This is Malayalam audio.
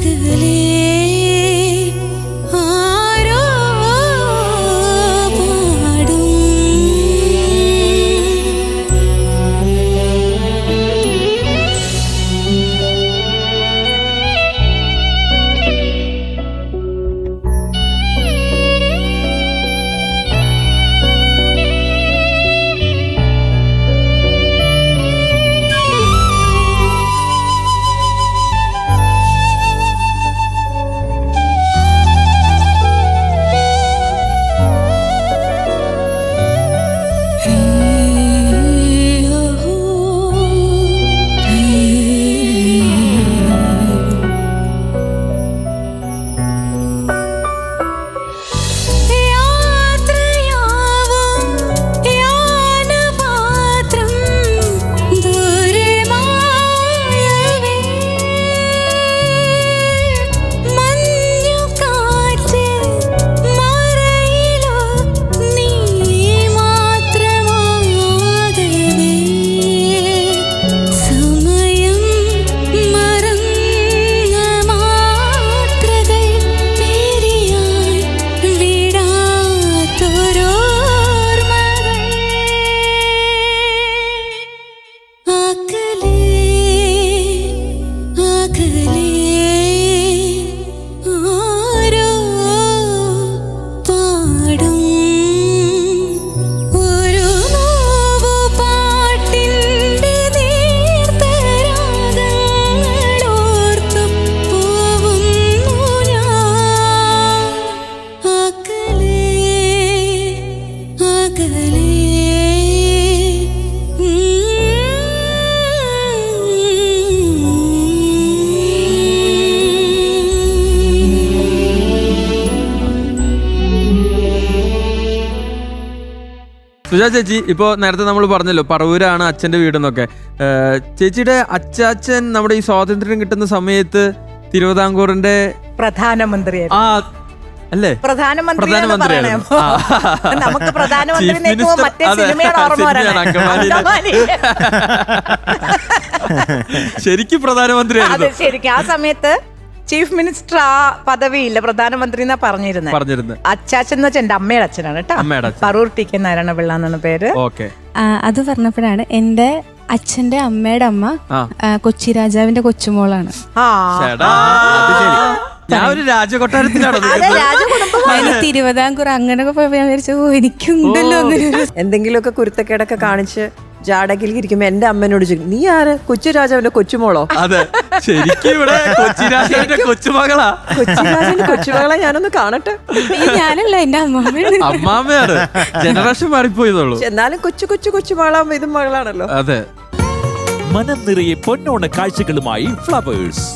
que സുജാ ചേച്ചി ഇപ്പോ നേരത്തെ നമ്മൾ പറഞ്ഞല്ലോ പറവൂരാണ് അച്ഛന്റെ വീടെന്നൊക്കെ. ചേച്ചിയുടെ അച്ചാച്ചൻ നമ്മുടെ ഈ സ്വാതന്ത്ര്യം കിട്ടുന്ന സമയത്ത് തിരുവിതാംകൂറിന്റെ പ്രധാനമന്ത്രിയായിരുന്നു ആ അല്ലേ? പ്രധാനമന്ത്രി. നമുക്ക് പ്രധാനമന്ത്രി മറ്റേ ഓർമ്മ. ശരിക്കും പ്രധാനമന്ത്രി ശരിക്കും. ആ സമയത്ത് ചീഫ് മിനിസ്റ്റർ ആ പദവിയില്ല പ്രധാനമന്ത്രി എന്നാ പറഞ്ഞിരുന്നത് പറഞ്ഞിരുന്നത് അച്ചാച്ചൻ എന്ന് വെച്ചാൽ എന്റെ അമ്മയുടെ അച്ഛനാണ് കേട്ടോ. പറൂർ ടി കെ നാരായണ പിള്ള എന്നാണ് പേര്. ഓക്കെ. അത് പറഞ്ഞപ്പോഴാണ് എന്റെ അച്ഛന്റെ അമ്മയുടെ അമ്മ കൊച്ചി രാജാവിന്റെ കൊച്ചുമോളാണ്. ഞാൻ ഒരു രാജകൊട്ടാരത്തിലാണോ തിരുവിതാംകൂർ അങ്ങനെയൊക്കെ പോയപ്പോ ഞാൻ വിചാരിച്ചു എനിക്കുണ്ടല്ലോ എന്തെങ്കിലുമൊക്കെ കുരുത്തക്കേടൊക്കെ കാണിച്ച് ജാടകിൽ ഇരിക്കുമ്പോ എന്റെ അമ്മനോട് ചോദിക്കും നീ ആര്? കൊച്ചു രാജാവിന്റെ കൊച്ചുമോളോ? അതെ. ശരിക്കും ഇവിടെ കൊച്ചി രാജാവിന്റെ കൊച്ചുമകളാ. കൊച്ചു രാജാവിന്റെ കൊച്ചുമകളെ ഞാനൊന്ന് കാണട്ടെ? ഞാനല്ല എന്റെ അമ്മമ്മയാണ്. അമ്മാമ്മയാണ്. ജനറേഷൻ മാറിപ്പോയതുള്ളൂ പക്ഷെ എന്നാലും കൊച്ചു കൊച്ചു കൊച്ചുമകളാകുമ്പോ ഇതും മകളാണല്ലോ. അതെ. മനം നിറയെ പൊന്നോണ കാഴ്ചകളുമായി ഫ്ലവേഴ്സ്.